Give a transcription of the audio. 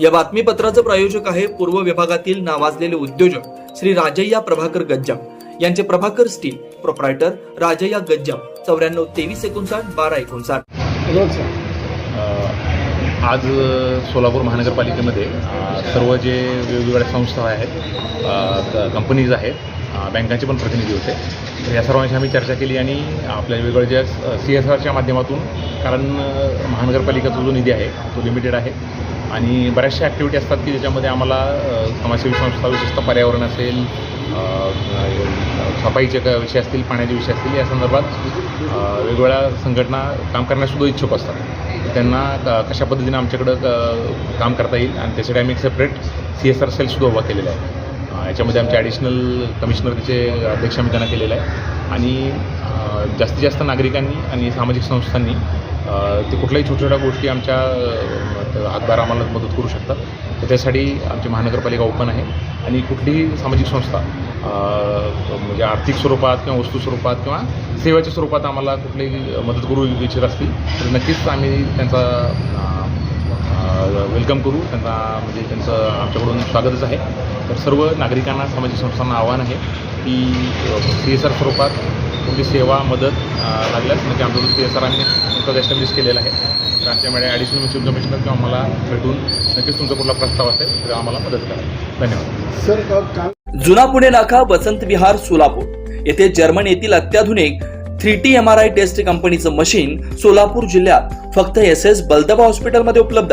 या बातमीपत्राचं प्रायोजक आहे पूर्व विभागातील नावाजलेले उद्योजक श्री राजय्या प्रभाकर गज्जाम. यांचे प्रभाकर स्टील प्रोप्रायटर राजय्या गज्जाम. चौऱ्याण्णव तेवीस एकोणसाठ बारा एकोणसाठ. आज सोलापूर महानगरपालिकेमध्ये सर्व जे वेगवेगळ्या संस्था आहेत कंपनीज आहेत बँकांचे पण प्रतिनिधी होते. तर या सर्वांशी आम्ही चर्चा केली आणि आपल्या वेगवेगळ्या ज्या सी एस आरच्या माध्यमातून कारण महानगरपालिकेचा जो निधी आहे तो लिमिटेड आहे. आणि बऱ्याचशा ॲक्टिव्हिटी असतात की ज्याच्यामध्ये आम्हाला समाजसेवी संस्था विशेषतः पर्यावरण असेल सफाईचे क- विषय असतील पाण्याचे विषय असतील या संदर्भात वेगवेगळ्या संघटना काम करण्यासुद्धा इच्छुक असतात. त्यांना क- कशा पद्धतीने आमच्याकडं काम करता येईल आणि त्यासाठी आम्ही एक सेपरेट सी एस आर सेलसुद्धा उभा केलेला आहे. याच्यामध्ये आमचे ॲडिशनल कमिशनर तिचे अध्यक्ष आम्ही त्यांना केलेलं आहे. आणि जास्तीत जास्त नागरिकांनी आणि सामाजिक संस्थांनी ते कुठल्याही छोट्या छोट्या गोष्टी आमच्या हातभार आम्हाला मदत करू शकतात. तर त्यासाठी आमची महानगरपालिका ओपन आहे. आणि कुठलीही सामाजिक संस्था म्हणजे आर्थिक स्वरूपात किंवा वस्तू स्वरूपात किंवा सेवेच्या स्वरूपात आम्हाला कुठलीही मदत करू इच्छित असतील तर नक्कीच आम्ही त्यांचा वेलकम करू. त्यांना म्हणजे त्यांचं आमच्याकडून स्वागतच आहे. तर सर्व नागरिकांना सामाजिक संस्थांना आव्हान आहे की सी एस आर स्वरूपात कुठली सेवा मदत लागल्यास म्हणजे आमचा जो सी एस आर आम्ही नुकताच एस्टॅब्लिश केलेला आहे. तर आमच्याकडे ॲडिशनल म्युच्युअल कमिशनर किंवा मला भेटून नक्कीच तुमचा कुठला प्रस्ताव असेल तर आम्हाला मदत करा. धन्यवाद. सर जुना पुणे नाका वसंत विहार सोलापूर. येथे जर्मन येथील अत्याधुनिक three T M R I test कंपनीचं मशीन सोलापूर जिल्ह्यात फक्त एस एस बलदबा हॉस्पिटलमध्ये उपलब्ध.